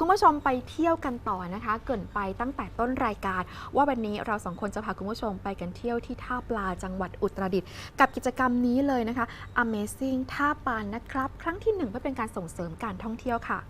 คุณผู้ชมไปเที่ยวกันต่อนะคะ เกินไปตั้งแต่ต้นรายการ ว่าวันนี้เราสองคนจะพาคุณผู้ชมไปกันเที่ยวที่ท่าปลาจังหวัดอุตรดิตถ์กับกิจกรรมนี้เลยนะคะ Amazing ท่าปลานะครับ ครั้งที่หนึ่งเพื่อเป็นการส่งเสริมการท่องเที่ยวค่ะ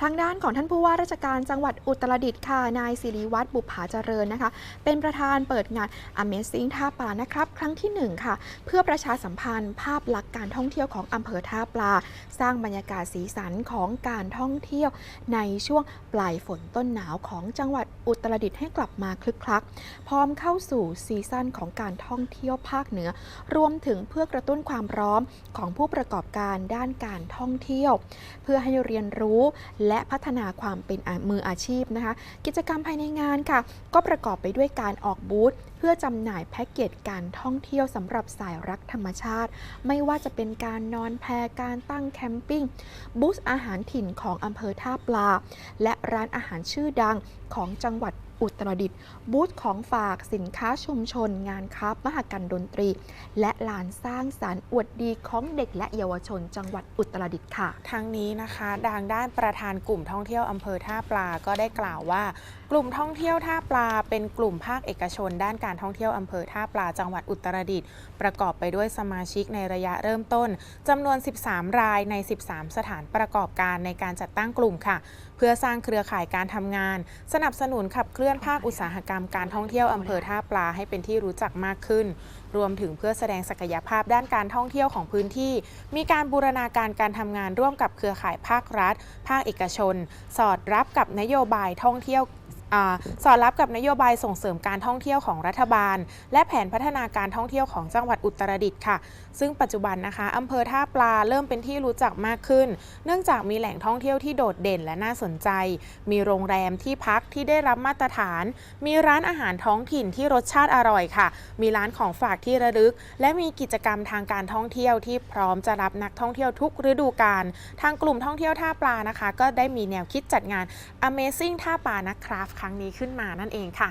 ทางด้านของท่านผู้ว่าราชการจังหวัดอุตรดิตถ์ค่ะ นายศิริวัตรบุภาเจริญนะคะ เป็นประธานเปิดงาน Amazing ท่าปลานะครับ ครั้งที่หนึ่งค่ะ เพื่อประชาสัมพันธ์ภาพลักษณ์การท่องเที่ยวของอำเภอท่าปลา สร้างบรรยากาศสีสันของการท่องเที่ยว ในช่วงปลายฝนต้นหนาวของจังหวัดอุตรดิตถ์ให้กลับมาคลึกคลัก พร้อมเข้าสู่ซีซั่นของการท่องเที่ยวภาคเหนือ รวมถึงเพื่อกระตุ้นความพร้อมของผู้ประกอบการด้านการท่องเที่ยว เพื่อให้เรียนรู้และพัฒนาความเป็นมืออาชีพนะคะ กิจกรรมภายในงานค่ะ ก็ประกอบไปด้วยการออกบูธ พื่อจำหน่ายแพ็กเกจการท่องเที่ยวสำหรับสายรักธรรมชาติ ไม่ว่าจะเป็นการนอนแพการตั้งแคมปิ้งบูธอาหารถิ่นของอำเภอท่าปลา และร้านอาหารชื่อดังของจังหวัดอุตรดิตถ์บูธของฝากสินค้าชุมชน งานครับมหกรรมดนตรี และลานสร้างสารรค์อวดดีของเด็กและเยาวชน จังหวัดอุตรดิตถ์ค่ะทั้งนี้นะคะทางด้านประธานกลุ่มท่องเที่ยวอำเภอท่าปลาก็ได้กล่าวว่า กลุ่มท่องเที่ยวท่าปลาเป็นกลุ่มภาคเอกชนด้านการท่องเที่ยวอำเภอท่าปลาจังหวัดอุตรดิตถ์ประกอบไปด้วยสมาชิกในระยะเริ่มต้นจำนวน 13 รายใน 13 สถานประกอบการในการจัดตั้งกลุ่มค่ะ เพื่อสร้างเครือข่ายการทำงาน สนับสนุนขับเคลื่อนภาคอุตสาหกรรมการท่องเที่ยวอำเภอท่าปลาให้เป็นที่รู้จักมากขึ้น รวมถึงเพื่อแสดงศักยภาพด้านการท่องเที่ยวของพื้นที่ มีการบูรณาการการทำงานร่วมกับเครือข่ายภาครัฐ ภาคเอกชน สอดรับกับนโยบายท่องเที่ยว สอดรับกับนโยบายส่งเสริมการท่องเที่ยวของรัฐบาล และแผนพัฒนาการท่องเที่ยวของจังหวัดอุตรดิตถ์ค่ะ ซึ่งปัจจุบันนะคะอำเภอท่าปลาเริ่มเป็นที่รู้จักมากขึ้น เนื่องจากมีแหล่งท่องเที่ยวที่โดดเด่นและน่าสนใจ มีโรงแรมที่พักที่ได้รับมาตรฐาน มีร้านอาหารท้องถิ่นที่รสชาติอร่อยค่ะ มีร้านของฝากที่ระลึก และมีกิจกรรมทางการท่องเที่ยวที่พร้อมจะรับนักท่องเที่ยวทุกฤดูกาล ทางกลุ่มท่องเที่ยวท่าปลานะคะ ก็ได้มีแนวคิดจัดงาน Amazing ท่าปลานะครับครั้งนี้ขึ้นมานั่นเองค่ะ